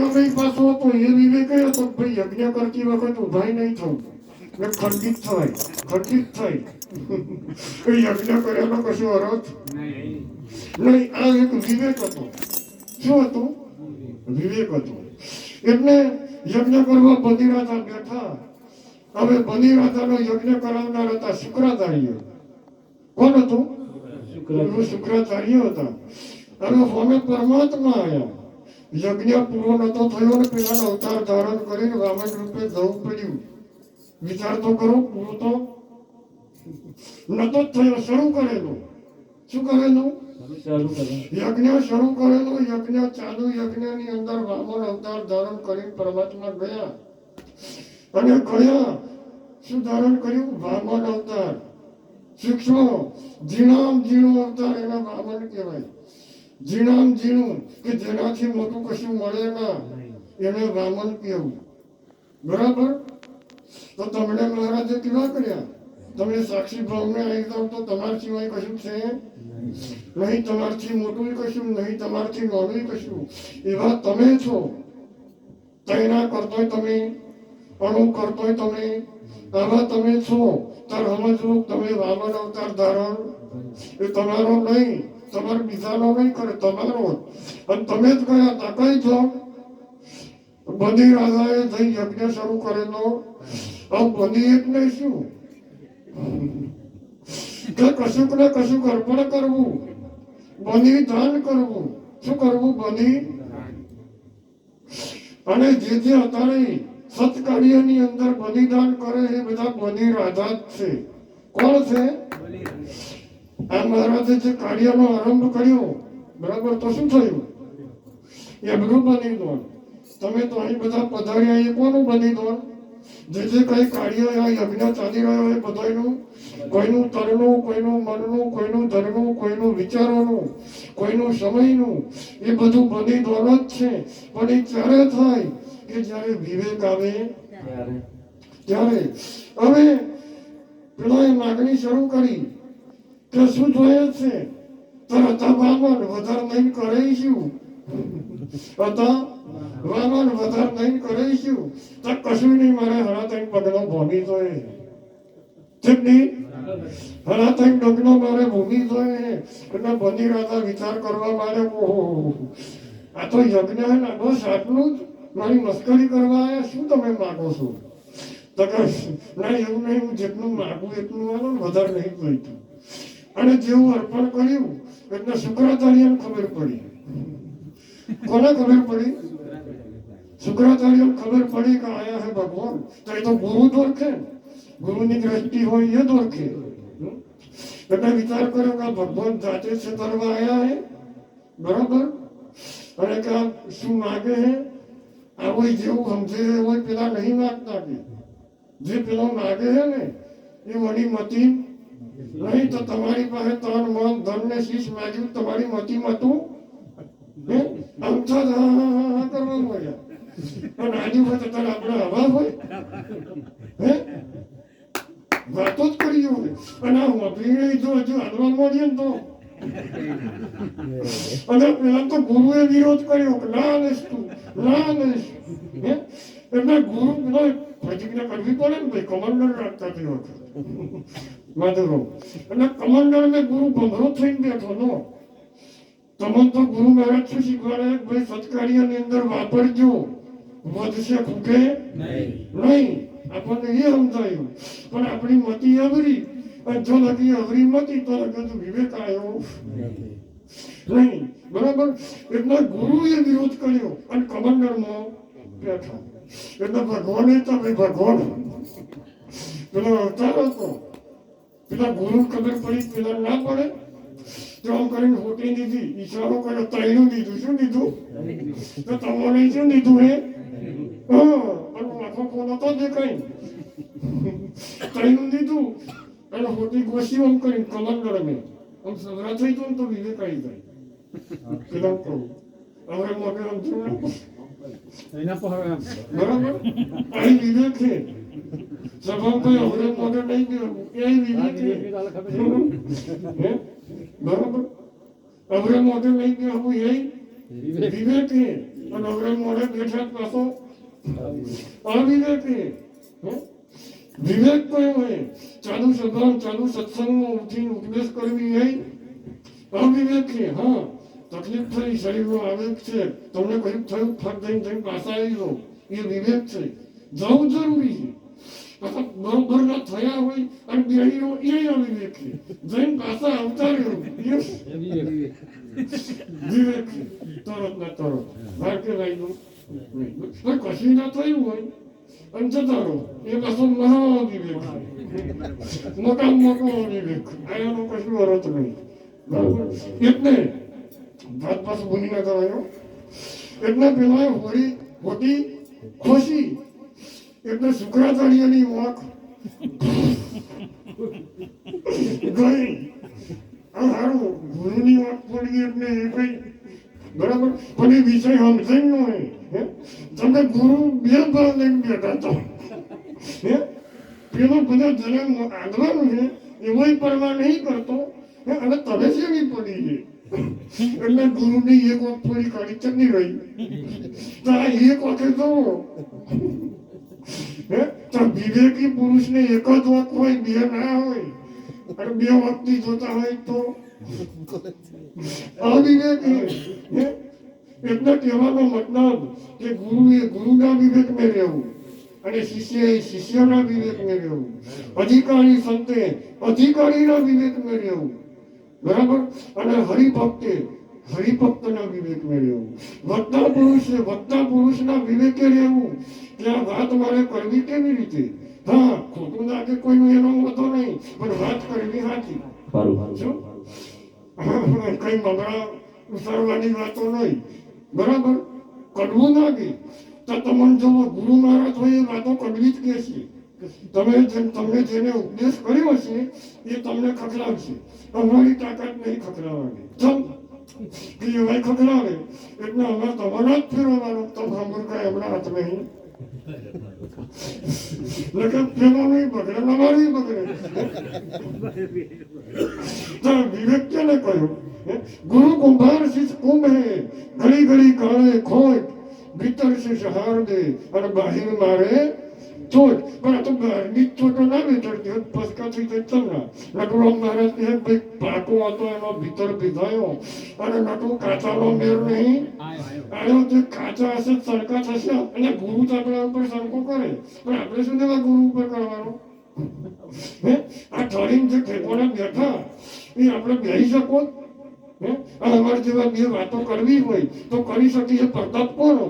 નહીં પાછો હતો એ વિવેક હતો ભાઈ યજ્ઞ કરતી વખત ઉભાઈ નહીં થવું. એટલે ખંડિત થાય ખંડિત થાય એ યજ્ઞ કરેલો કશો અર્થ? નહીં આ એક વિવેક હતો. શું હતું? વિવેક હતો. એટલે યજ્ઞ કરવા બધી રાજા બેઠા. હવે બની રાજાનો યજ્ઞ કરાવનાર હતા શુક્રાચાર્ય. કોણ હતું? શુક્રાચાર્ય. હતા. અને સ્વામી પરમાત્મા આવ્યા. યજ્ઞ પૂરો નતો થયો ને પેલા અવતાર ધારણ કરીને વામન રૂપે જવું પડ્યું. વિચાર તો કરો પૂરો તો. નતો થયો શરૂ કરેલું. શું કરેલું. યજ્ઞ શરૂ કરેલો યજ્ઞ ચાલુ યજ્ઞની અંદર વામન અવતાર ધારણ કરીને પરમાત્મા ગયા. અને ગયા શું ધારણ કર્યું? વામન અવતાર. સૂક્ષ્મ ઝીણામ ઝીણો અવતાર એના વામન કહેવાય. ઝીણામ જીણું કે જેનાથી મોટું કશું મળે ના એને વામન કહેવું. બરાબર? તો તમને મહારાજે કેવા કર્યા. તમે સાક્ષી ભાવને આવી જાવ તો તમારા સિવાય કશું છે? નહીં. તમારથી મોટું કશું નહીં તમારથી નાનું કશું. એવા તમે છો. તૈના કરતોય તમે અણુ કરતોય તમે આવા તમે છો. તાર સમજવું તમે વામન અવતાર ધારણ. એ તમારો નહીં. તમારે બીજાનો નહીં કરે તમારો અને તમે જ કયા હતા છો? બની રાજાએ જઈ યજ્ઞ શરૂ કરેલો. આ બધી એટલે શું? કે કશુંક ને કશું અર્પણ કરવું. બની દાન કરવું. શું કરવું? બની અને જે જે અત્યારે સત્કાર્યની અંદર બલિદાન કરે, એ બધા બની રાજા જ છે. કોણ છે? આ મારા જે કાર્યનો આરંભ કર્યો બરાબર તો શું થયું? એમનું બલિદાન તમે તો અહીં બધા પધાર્યા એ કોનું બની દોડ જે જે કઈ કાર્ય આ યજ્ઞ ચાલી રહ્યો એ બધાનું કોઈનું તનનું કોઈનું મનનું કોઈનું ધરનું કોઈનું વિચારોનું કોઈનું સમયનું એ બધું બલિદાન જ છે. પણ એ ક્યારે થાય? કે જ્યારે વિવેક આવે. ત્યારે. હવે પેલાએ માગણી શરૂ કરી. કે શું જોઈએ છે. તરત વામન વધારે નહીં કરે શું હતા વામન વધારે નહીં કરે શું તો કશું નહીં, મારે હરા ત્રણ પગનો ભૂમિ જોઈએ. ઠીક નહીં? હરા ડગનો મારે ભૂમિ જોઈએ. એટલે બની રાજા વિચાર કરવા મારે ઓહો. આ તો યજ્ઞ હે ના બસ આટલું જ મારી મસ્કરી કરવા આવ્યા શું તમે માગો છો? તો કે, ના, એવું નહીં, હું જેટલું માગું એટલું વધારે નહીં જોઈતું. અને જેવું અર્પણ કર્યું, એટલે શુક્રાચાર્યને ખબર પડી. કોને ખબર પડી? શુક્રાચાર્યને ખબર પડી કે આયા હે ભગવાન. તો એ તો ગુરુ દોરખે. ગુરુની દ્રષ્ટિ હોય એ દોરખે? એટલે વિચાર કર્યો કે ભગવાન જાતે છેતરવા આયા હે. બરાબર? અને કે શું માગે હે? આ કોઈ જેવું સમજે છે હોય પેલા નહીં માગતા કે. જે પેલો માગે છે ને, એ વળી મતી નહીં તો તમારી પાસે તન મન ધન ને શીશ માગ્યું, તમારી મતી મતું આમ તો હોય. અને આ તો? તો ગુરુએ વિરોધ કર્યો કે ના લેશ તું, ના લેશ હે? એટલે ગુરુ પેલો પ્રતિજ્ઞા કરવી પડે ને ભાઈ, કમાન્ડર રાખતા તે માધુરો એટલે કમંડળ ને ગુરુ ભમરો થઈને બેઠો નો. તમને તો ગુરુ મહારાજ શું શીખવાડે? ભાઈ સત્કાર્યની અંદર વાપરજો. વધશે ખૂટે નહીં. આપણને એ સમજાયું. પણ આપણી મતી અવરી. અને જો લગી અવરી મતી તો લગ્ન વિવેક આવ્યો નહીં. બરાબર? એટલે ગુરુએ વિરોધ કર્યો અને કમંડળમાં બેઠા. એટલે ભગવાને તો ભાઈ ભગવાન. પેલો અવતાર હતો. પેલા ગુરુ ખબર પડી પેલા ના પડે. તો આમ કરીને હોટી દીધી. ઈશારો કર્યો ત્રણું દીધું. શું દીધું? તો તમારે શું દીધું હે? પણ આખો ફોન હતો જે કઈ ત્રણું દીધું. અને હોટી ગોસી આમ કરીને કમંડળ મેં આમ સગરા થઈ ગયું તો વિવેક આવી જાય. પેલા કહું. હવે મોટે આમ જોયું બરાબર? અહીં વિવેક છે. સભા કોઈ અવરો મોટો નહીં ગયો ક્યાંય વિવેક હે? બરાબર? અવરે મોઢે નહીં ગયો હું એ વિવેક. છે અને અવરો મોડે બેઠા પાછો અવિવેક. છે વિવેક કયો હોય ચાલુ સભા ચાલુ સત્સંગમાં ઉઠીને ઉપદેશ કરવી એ અવિવેક. છે હા તકલીફ થઈ શરીરમાં આવેગ છે. તમને કયું થયું ફટ થઈને થઈને પાછા આવી લો એ વિવેક છે. જવું જરૂરી છે. પાછા બરોબર ના થયા હોય અને બેહીનો એ અવિવેકી જઈને પાછા આવતા રહ્યો એ વિવેક તરત ના તરત. ભારતીય લાઈનું કશું ના થયું હોય. અને જતા રહો. એ પાછો મહા વિવેક મોટા મોટો વિવેક આયાનો કશું અરત નહીં. બરાબર? એટલે ભાત પાછું ભૂલી ના કરાયો. એટલે પેલા હોળી હોતી ખુશી એટલે શુક્રાચાર્યની ઓળખ ગઈ હારું ગુરુની વાત પડી એટલે એ કઈ બરાબર પણ એ વિષય સમજાય નો હે તમે ગુરુ બે ભાવ લઈને બેઠા છો હે પેલો બધો જન્મ આગવાનો છે એવોય પરવા નહીં કરતો હે અને તમે શેની પડી છે એટલે ગુરુની એક વખત થોડી કાઢી ચડની રહી તો આ એક વખત જોવો તો વિવેકી પુરુષને એક જ વખત હોય, બે ના હોય, અને બે વખતની જોતા હોય તો? અવિવેકી. એટલે કહેવાનો મતલબ કે ગુરુએ ગુરુના વિવેકમાં રહેવું અને શિષ્યએ શિષ્યના વિવેકમાં રહેવું. અધિકારી સંતે અધિકારીના વિવેકમાં રહેવું. બરાબર? અને હરિભક્તે હરિભક્તના વિવેકમાં રહેવું. વક્તા પુરુષે વક્તા પુરુષના વિવેકે રહેવું. ત્યાં વાત મારે કરવી કેવી રીતે? હા ખોટું લાગે કોઈ એનો વાંધો નહીં પણ વાત કરવી સાચી. કઈ બગડા ઉસારવાની વાતો નહીં. બરાબર? કડવું લાગે. તો તમને જો ગુરુ મહારાજ હોય એ વાતો કડવી જ કહેશે. તમે જેમ તમને જેને ઉપદેશ કર્યો હશે એ તમને ખખડાવશે. અમારી તાકાત નહીં ખખડાવવાની. ચમ? કે એવાય ખખડાવે એટલે અમે તમારા જ ફેરવવાનો તો ભાંભુરકા એમના હાથ નહીં લગન નહીં બગડે અમારી બગડે તો વિવેક કેને કહ્યું? ગુરુ કુંભાર શિષ કુંભ હે ઘડી ઘડી કાળે ખોટ ભીતર શિષ હાર દે અને બાહિર મારે ચોટ પણ આ તો બહારની જ ચોટો ના બેઠડતી હોત પસકા થઈ જાય તમને નટુરામ મહારાજ કહે ભાઈ પાકો હતો એનો ભીતર પીધાયો અને નટુ કાચાનો મેર નહીં આયો જે કાચા હશે સરકા થશે અને ગુરુ તો આપણા ઉપર સરખો કરે પણ આપણે શું લેવા ગુરુ ઉપર કરવાનો આ ઠરીને જે ઠેકોણા બેઠા એ આપણે બેસી શકો હે આ અમારી જેવા બે વાતો કરવી હોય તો કરી શકીએ પ્રતાપ કોનો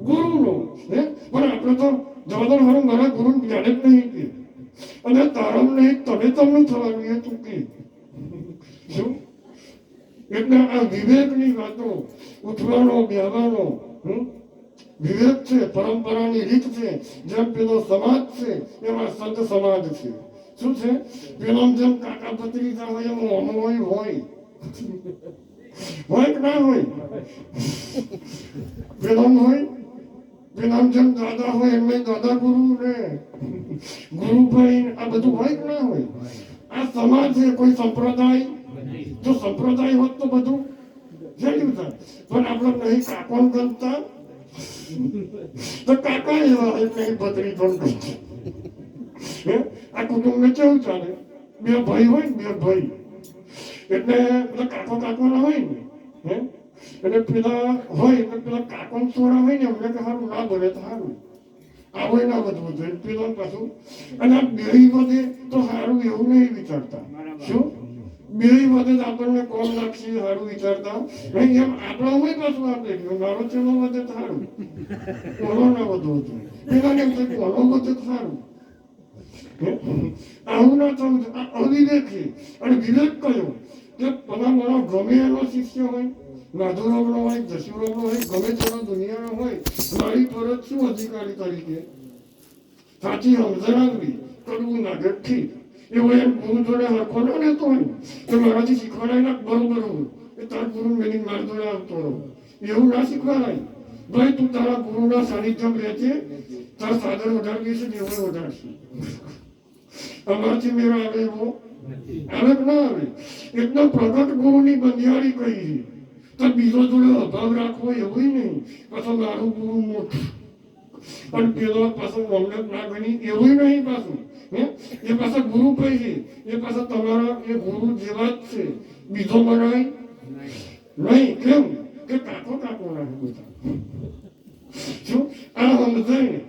ગુરુનો હે પણ આપણે તો જવાદર હારું મારા ગુરુ જાણે નહીં કે અને તારમ નહીં તને તમને થવાનું એ તું કે શું એટલે આ વિવેકની વાતો ઉઠવાનો બેહવાનો વિવેક છે પરંપરાની રીત છે જેમ પેલો સમાજ છે એમાં સંત સમાજ છે શું છે પેલો જેમ કાકા ભત્રીજા હોય એમ હોમ હોય હોય હોય કે ના હોય પેલો હોય પેલા જેમ દાદા હોય એમ દાદા ગુરુ ને ગુરુભાઈ, આ બધું હોય કે ના હોય? આ સમાજ છે, કોઈ સંપ્રદાય? જો સંપ્રદાય હોત તો બધું જલ્યું થાય પણ આપણે નહીં કાકોન ગમતા. તો કાકા એવા હોય, એ બદરી પણ ગમતા? આ કુટુંબને કેવું ચાલે? બે ભાઈ હોય ને, બે ભાઈ. એટલે કાકો કાકો ના હોય ને, હે? એટલે પેલા હોય એટલે પેલા કાકોન સોરા હોય ને એમને કે સારું ના ભરે તો સારું આવો ના બધું બધું પેલો ને પાછું. અને આ બેહી વધે તો સારું એવું નહીં વિચારતા. શું? બેહી વધે તો આપણને કોમ લાગશે સારું વિચારતા. નહીં એમ હોય પાછું આપણે મારો ચેલો વધે તો સારું કોલો ના બધું હતું પેલા એમ થાય કોલો વધે તો સારું આવું ના થવું આ અવિવેક છે અને વિવેક કયો? કે ભલા મારો ગમે એનો શિષ્ય હોય. માધુરામનો હોય જશુરામનો હોય ગમે તેનો દુનિયાનો હોય મારી ફરજ શું અધિકારી તરીકે? સાચી સમજણ આવવી કરવું ના ઠીક એવો એમ ગુરુ જોડે હરખો ન રહેતો હોય તો મારાથી શીખવાડાય ના બરોબર હું એ તાર ગુરુ મેની મારા જોડે આવતો રહો. એવું ના શીખવાડાય? ભાઈ તું તારા ગુરુના સાનિધ્યમ રહેજે તાર સાધન વધારવી છે ને એવું વધારશે. અમારથી મેળો આવે એવો? આવે ના આવે? એકદમ પ્રગટ ગુરુની બંધિયારી કહી છે. તો બીજો જોડે અભાવ રાખવો એવું નહીં પાછો મારું ગુરુ મોટું પણ પેલો પાછો અમને ના ગણી એવું નહીં પાછું એ પાછા ગુરુ છે એ પાછા તમારા એ ગુરુ જેવા જ છે બીજો બનાય નહીં કેમ કે કાકો કાકો નાખે બધા શું આ સમજાય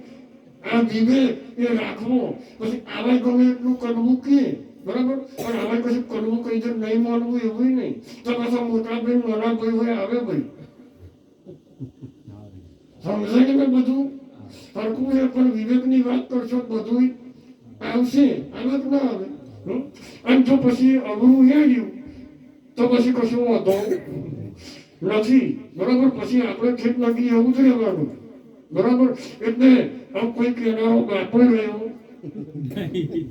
આ વિવેક એ રાખવો પછી આવા ગમે એટલું કરવું કે બરાબર? પણ આવા કશું કરવું કઈ જો નહીં માનવું એવું નહીં. તો પાછા મોટા ભાઈ નાના ભાઈ હોય, આવે ભાઈ? સમજાય ને બધું? સરખું છે, પણ વિવેકની વાત કરશો તો બધું આવશે. આવે કે ના આવે? અને જો પછી અઘરું હેડ્યું, તો પછી કશું વાંધો નથી. બરાબર? પછી આપણે ખેત લાગી એવું થઈ જવાનું બરાબર? એટલે આમ કોઈ કહેનારો બાપો રહ્યો નહીં.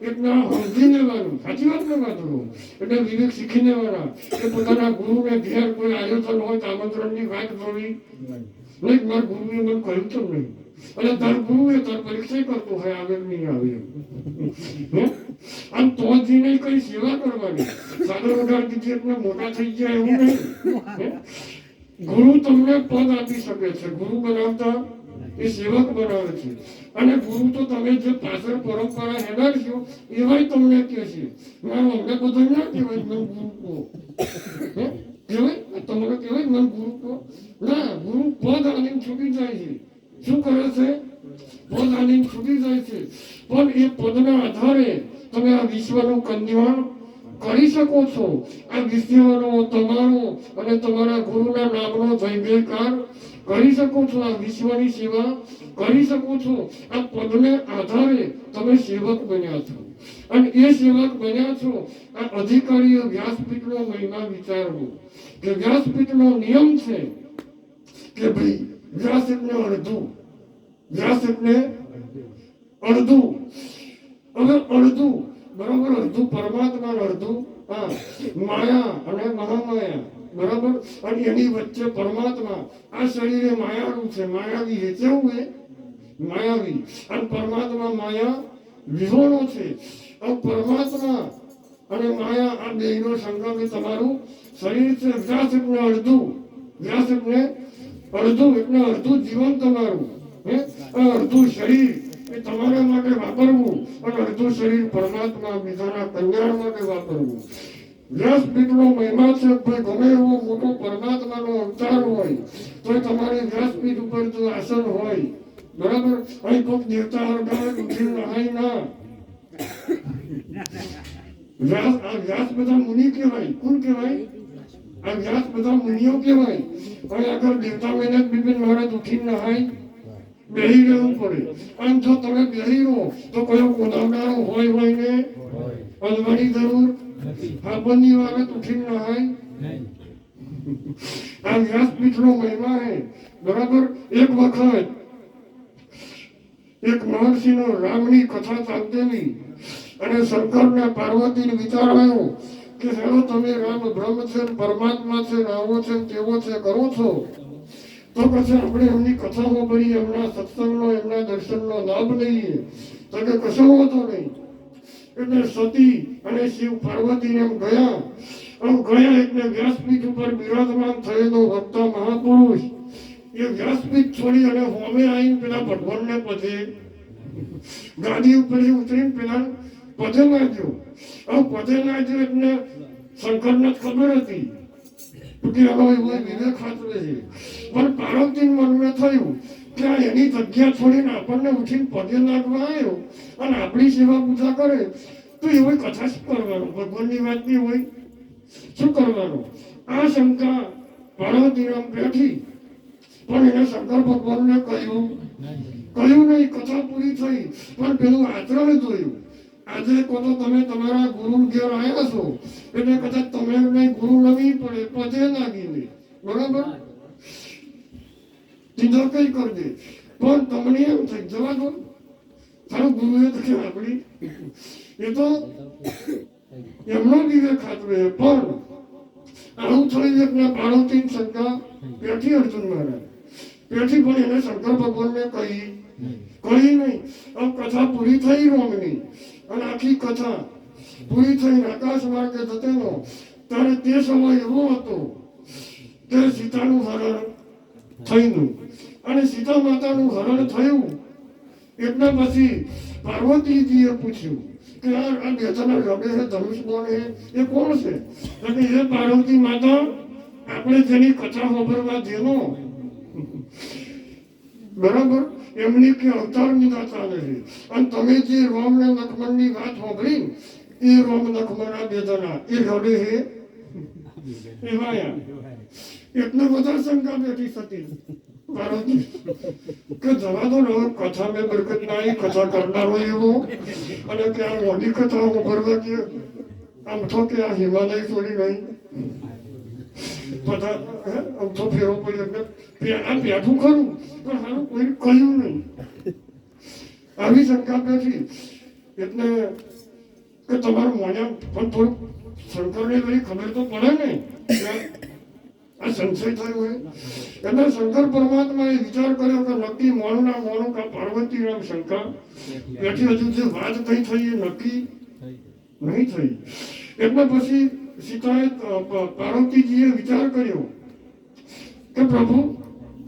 એટલે સમજીને વાળું સાચી વાત ને વાંધો એટલે વિવેક શીખીને વાળા, કે પોતાના ગુરુને ઘેર કોઈ આયોજન હોય તો આમંત્રણની વાત જોવી નહીં, મારા ગુરુએ મને કહ્યું તો નહીં. અને તાર ગુરુએ તાર પરીક્ષા કરતો હોય આવે નહીં આવે. આમ તો જ નહીં કઈ સેવા કરવાની. સાદર વગાડ દીધી એટલે મોટા થઈ જાય એવું નહીં. ગુરુ તમને પદ આપી શકે છે. ગુરુ બનાવતા એ સેવક બનાવે છે. અને ગુરુ તો તમે જે પાછળ પરંપરા હેડાડશો એવાય તમને કહે છે મારો અમને બધું ના કહેવાય, મને ગુરુ કહો. કહેવાય? તમને કહેવાય, મને ગુરુ કહો. ના, ગુરુ પદ આનીને છૂટી જાય છે. શું કરે છે? પદ આનીને છૂટી જાય છે. પણ એ પદના આધારે તમે આ વિશ્વનું કન્યાણ કરી શકો છો. આ વિશ્વનો, તમારો અને તમારા ગુરુના નામનો જય જયકાર કરી શકો છો આ વિશ્વની સેવા, કરી શકો છો આ પદને આધારે તમે સેવક બન્યા છો. અને એ સેવક બન્યા છો, આ અધિકારીઓ વ્યાસપીઠનો મહિમા વિચારવો. કે વ્યાસપીઠનો નિયમ છે કે ભાઈ, વ્યાસપીઠને અડધું વ્યાસપીઠને અડધું. હવે અડધું, બરાબર અડધું પરમાત્મા અડધું, હા, માયા અને મહામાયા. બરાબર? અને એની વચ્ચે પરમાત્મા આ શરીરે માયાનું છે. માયાવી છે. કેવું એ માયાવી. અને પરમાત્મા માયા વિહોણો છે. પરમાત્મા અને માયા આ બેયનો સંગમ એ તમારું શરીર છે. વ્યાસ એટલે અડધું. વ્યાસ એટલે અડધું. એટલે અડધું જીવન તમારું. હે? અડધું શરીર એ તમારા માટે વાપરવું અને અડધું શરીર પરમાત્મા બીજાના કલ્યાણ માટે વાપરવું. વ્યાસપીઠનો મહિમા છે ભાઈ ગમે એવો મોટો પરમાત્માનો અવતાર હોય તો તમારે વ્યાસપીઠ ઉપર જો આસન હોય બરાબર? અહીં કોક દેવતા હરગાવે ઉઠી નહાય ના. વ્યાસ આ વ્યાસ બધા મુનિ કહેવાય. કોણ કહેવાય? આ વ્યાસ બધા મુનિઓ કહેવાય. અને આગળ દેવતા મહિના બિપિન મહારાજ ઉઠી નહાય. બેહી રહેવું પડે. આમ જો તમે બેહી રહો તો કયો ગોદાવનારો હોય હોય ને? અલવાની જરૂર. હાબરની વારત ઉઠી નહાય આ વ્યાસપીઠનો મહિમા હે. બરાબર? એક વખત એક મહર્ષિનો રામની કથા ચાલતેલી અને શંકરને પાર્વતીને વિચાર આવ્યો કે હેલો તમે રામ બ્રહ્મ છે પરમાત્મા છે આવો છે તેવો છે કરો છો? તો પછી આપણે એમની કથાઓ ભરી એમના સત્સંગનો એમના દર્શનનો લાભ લઈએ. તો કે કશો હોતો નહીં. એટલે સતી અને શિવ પાર્વતીને એમ ગયા. ગયા એટલે વ્યાસપીઠ ઉપર બિરાજમાન થયેલો ભક્તા મહાપુરુષ, એ વ્યાસપીઠ છોડી અને હોમે આવીને પેલા ભગવાનને પધે. ગાડી ઉપર ઉતરીને પેલા પધે નાખ્યો હવે પધે નાખ્યો એટલે શંકરને ખબર હતી. પણ પાર્વતી મનમાં થયું આ એની જગ્યા છોડીને આપણને ઉઠીને પગે લાગવા આવ્યો અને આપણી સેવા પૂજા કરે, તો એવી કથા શું કરવાનું? ભગવાનની વાત નહીં હોય. શું કરવાનું? આ શંકા પાર્વતીરામ બેઠી પણ એને શંકર ભગવાનને કહ્યું કહ્યું નહીં, કથા પૂરી થઈ. પણ પેલું આચરણ જોયું. આજે કહો તો તમે તમારા ગુરુ ઘેર આવ્યા છો. એટલે કદાચ તમે ગુરુ નવી પડે પદે લાગીને બરાબર? સીધો કઈ કરજે. પણ તમને એમ થઈ જવા દો તારું ગુરુએ તો આપણી એ તો એમનો વિવેક હાથવે પણ આવું થયું એટલે પાર્વતી શંકા પેઠી અર્જુન મહારાજ. પેઠી પણ એને શંકર ભગવાનને કહી. કહી નહીં. આ કથા પૂરી થઈ રોમની. અને આખી કથા પૂરી થઈ આકાશ માર્ગે થતેનો ત્યારે તે સમય એવો હતો. કે સીતાનું હરણ થયું. અને સીતા માતાનું હરણ થયું. એટલા પછી પાર્વતીજીએ પૂછ્યું કે આ આ બેતાના છે ધનુષ કોણ? છે એ કોણ છે? અને એ પાર્વતી માતા આપણે જેની કથા સાંભળવા જેનો. બરાબર? એમની કે અવતાર નિદાતા નથી અને તમે જે રોમ ને લખમણની વાત સાંભળી એ રોમ લખમણ આ બેદના એ રડે છે. એ વાયા. એટલે બધો શંકા બેઠી થતી કે જવા દો ને કથા મેં બરકત ના કથા કરનારો એવો. અને કે આ મોડી કથા ઉભરવા કે આમ તો કે આ હિમાલય છોડી ગઈ. બધા આમ તો ફેરો પડ્યો એટલે આ બેઠું ખરું, પણ હારું કોઈ કહ્યું નહીં. આવી શંકા બેઠી એટલે કે તમારું મોડ્યા પણ થોડુંક શંકરને બધી ખબર તો પડે ને. આ સંશય થયો હોય એટલે શંકર પરમાત્માએ વિચાર કર્યો કે નક્કી મોનું ના મોનું કા પાર્વતી રામ શંકર. બેઠી હજુ જે વાત થઈ થઈ એ નક્કી નહીં થઈ. એટલે પછી સીતાએ પાર્વતીજીએ વિચાર કર્યો કે પ્રભુ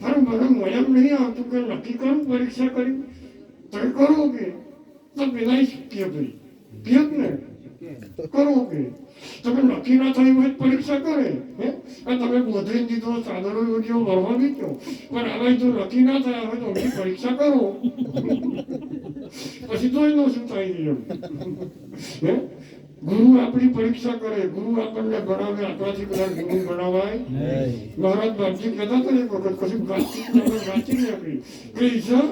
હારું મને મયમ નહીં આવતું કે નક્કી કરું પરીક્ષા કરી? તો કરું કે? તો પેલા કે ભાઈ કે ને કરો કે તમે નક્કી ના થયું હોય પરીક્ષા કરે હે તમે બોધરી દીધો સાદરો યોગ્ય વરવા દીધો પણ હવે જો નક્કી ના થયા હોય તો એમની પરીક્ષા કરો પછી જોઈ લો શું થાય એમ હે ગુરુ આપણી પરીક્ષા કરે ગુરુ આપણને ભણાવે આપણાથી બધા ગુરુ ભણાવાય મહારાજ બાપજી કહેતા હતા એક વખત પછી વાતચીત નહીં આપણી કે ઈશા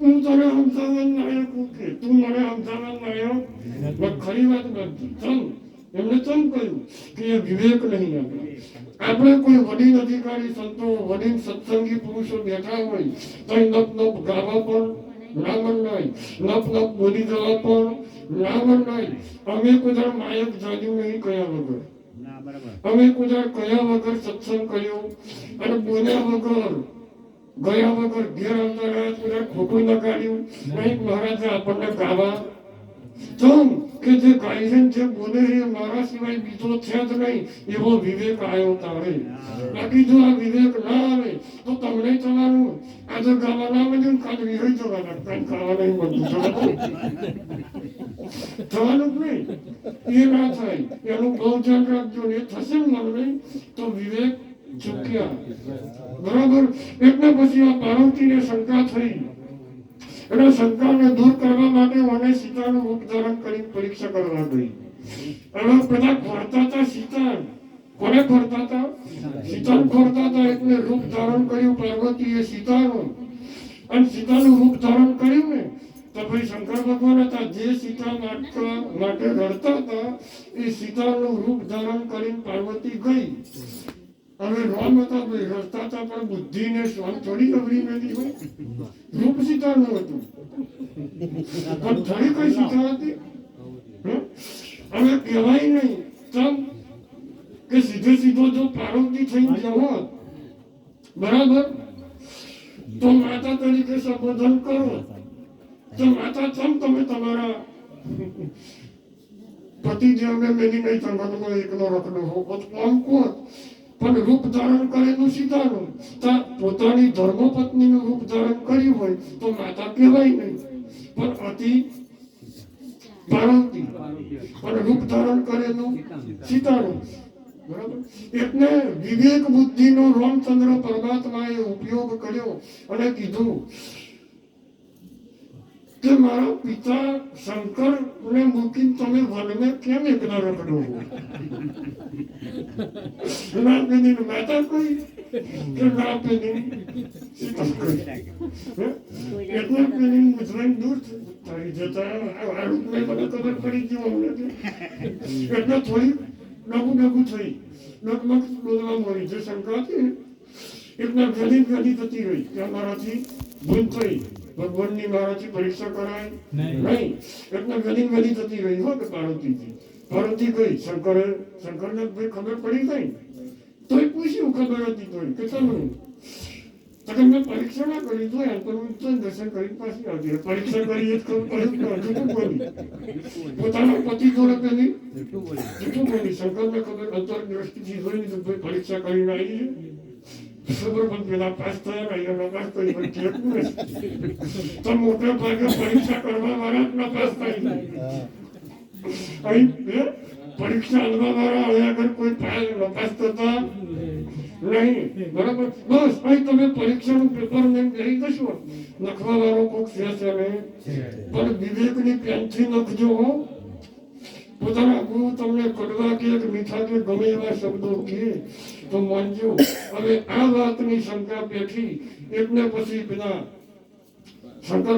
તને સમજાવવા લાયક હું કે તું મને સમજાવવા લાયક મેં ખરી વાત નથી ચમ એમને ચમ કહ્યું કે એ વિવેક નહીં આપણે આપણે કોઈ વડીલ અધિકારી સંતો વડીલ સત્સંગી પુરુષો બેઠા હોય તો નપ નપ ગાવા પણ ના નહીં નપ નપ બોલી જવા પણ ના નહીં અમે કોઈ માયક જાગ્યું નહીં કયા વગર અમે કોઈ કયા વગર સત્સંગ કર્યો અને બોલ્યા વગર ગયા વગર ઘેર અંદર રહ્યા ખોટું લગાડ્યું નહીં, મહારાજે આપણને ગાવા. તમ કે જે ગાય છે બોલે એ મારા સિવાય બીજો છે જ નહીં. એવો વિવેક આવ્યો તારે. બાકી જો આ વિવેક ના આવે, તો તમને થવાનું આજે ગાવા ના મળ્યું કાલે વિહય જવાના. કઈ ખાવા નહીં મળતું. થવાનું નહીં. એ ના થાય. એનું બહુ ધ્યાન રાખજો એ થશે મન તો વિવેક ચૂક્યા બરાબર? એટલે પછી આ પાર્વતીને શંકા થઈ. એટલે શંકાને દૂર કરવા માટે મને સીતાનું રૂપ ધારણ કરી પરીક્ષા કરવા ગઈ. અને બધા ખોરતા હતા સીતા. કોને ખોરતા હતા? સીતા ખોરતા હતા. એટલે રૂપ ધારણ કર્યું પાર્વતીએ સીતાનું. અને સીતાનું રૂપ ધારણ કર્યું ને તો ભાઈ શંકર ભગવાન હતા. જે સીતા માટે રડતા હતા, એ સીતાનું રૂપ ધારણ કરીને પાર્વતી ગઈ. હવે રામ હતા ભાઈ રડતા હતા પણ બુદ્ધિને સ્વામ થોડી અવરી મેલી હોય રૂપ સીતાનું હતું પણ થોડી કઈ સીતા હતી હે? હવે કહેવાય નહીં ચમ કે સીધે સીધો જો પાર્વતી થઈ જવો બરાબર તો માતા તરીકે સંબોધન કરો તો માતા ચમ તમે તમારા પતિ જે અમે મેલી નહીં સંગતમાં એકનો રખડો હો પણ આમ કોણ પણ રૂપ ધારણ કરેલું સીતાનું તો પોતાની ધર્મપત્નીનું રૂપ ધારણ કર્યું હોય તો માતા કહેવાય નહીં. પણ અતિ પાર્વતી પણ રૂપ ધારણ કરેલું સીતાનું. એટલે વિવેક બુદ્ધિનો રામચંદ્ર પરમાત્માએ ઉપયોગ કર્યો અને કીધું કે મારા પિતા શંકર ને મૂકીને તમે વનમે કેમ એકલા રખડો ના પેલી માતા કોઈ? કે ના પેલી? એટલે પેલી મુજરાઈ દૂર થઈ જતા. મેં મને ખબર પડી ગયું એટલે થોડી નવું નવું થઈ. નગમગ બોલવા મળી. જે શંકા હતી એટલે ગલી ઘણી થતી રહી. કે મારાથી ભૂલ થઈ. ભગવાનની મારાથી પરીક્ષા કરાય? નહીં. એટલે ઘણી ઘણી થતી રહી હો કે પાર્વતીજી. પાર્વતી ગઈ. શંકર શંકરને ભાઈ ખબર પડી ગઈ? તોય પૂછ્યું ખબર હતી તોય કે ચાલો. તમે મેં પરીક્ષા ના કરી તો એમ પણ હું તો દર્શન કરી પાછી આવતી પરીક્ષા કરી એ જ ખબર પડે શું બોલી. પોતાના પતિ જોડે પેલી? જૂઠું બોલી. શંકરને ખબર અંતરદ્રષ્ટિથી જોઈને તો ભાઈ પરીક્ષા કરીને આવી છે? તો પરીક્ષા વાળા હવે આગળ કોઈ પાસ નપાસ થતા નહીં. બરાબર? બસ અહીં તમે પરીક્ષાનું પેપર લઈને બેસી જશો. લખવા વાળો કોક છે છે. નહીં પણ વિવેકની પેનથી લખજો હો. પોતાના ગુરુ તમને કડવા કે મીઠા કે ગમે એવા શબ્દો કહે તો માનજો. અને આ વાતની શંકા બેઠી એટલે પછી પેલા શંકર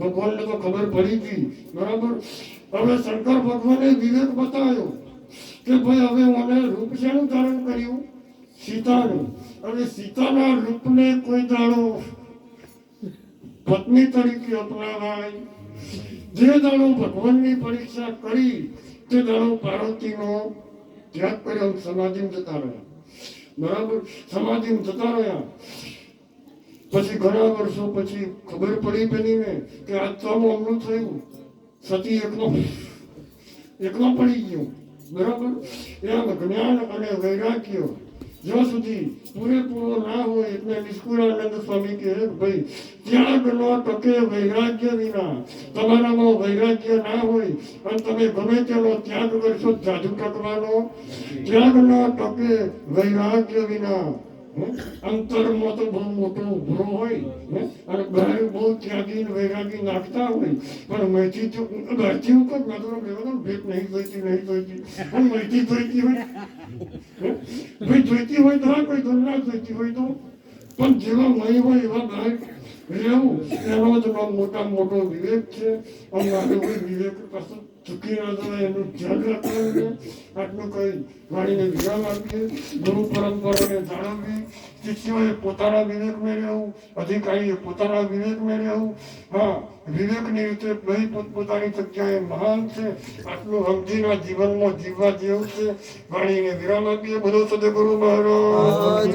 ભગવાનને તો ખબર પડી હતી બરાબર? હવે શંકર ભગવાને વિવેક બતાવ્યો કે ભાઈ, હવે મને રૂપ શેનું ધારણ કર્યું? સીતાનું. અને સીતાના રૂપને કોઈ દાડો પત્ની તરીકે અપનાવાય. જે દાડો ભગવાનની પરીક્ષા કરી, તે દાડો પાર્વતીનો ત્યાગ કર્યો, સમાધિમ જતા રહ્યા. બરાબર? સમાધિમાં જતા રહ્યા. પછી ઘણા વર્ષો પછી ખબર પડી બનીને કે આ તો અમનું થયું. સતી એકલો એકલો પડી ગયો. બરાબર? એમ જ્ઞાન અને વૈરાગ્ય જ્યાં સુધી પૂરેપૂરો ના હોય, એટલે નિષ્કુળાનંદ સ્વામી કહે, ભાઈ, ત્યાગ નો તકે વૈરાગ્ય વિના તમારામાં વૈરાગ્ય ના હોય અને તમે ગમે તેનો ત્યાગ કરશો જાદુ ટકવાનો ત્યાગ નો તકે વૈરાગ્ય વિના? અંતરમાં તો બહુ મોટો ઉભરો હોય અને બહાર બહુ ત્યાગી વૈરાગી નાખતા હોય પણ મૈથી તો બહારથી ઉપર નજરો લેવાનો ભેટ નહીં જોઈતી નહીં જોઈતી પણ મૈથી જોઈતી હોય ભાઈ જોઈતી હોય તો હા કોઈ તો જોઈતી હોય તો પણ જેવા મય હોય એવા બહાર રહેવું એનો જ મોટા મોટો વિવેક છે અમારે વિવેક પાસે ચૂકી ના પોતાના વિવેક મેં રહેવું અધિકારીએ પોતાના વિવેક મેં રહેવું હા, વિવેકની રીતે ભાઈ પોતપોતાની જગ્યાએ મહાન છે. આટલું સમજીના જીવનમાં જીવવા જેવું છે. વાણીને વિરામ આપીએ. બધો સદગુરુ મહારાજ.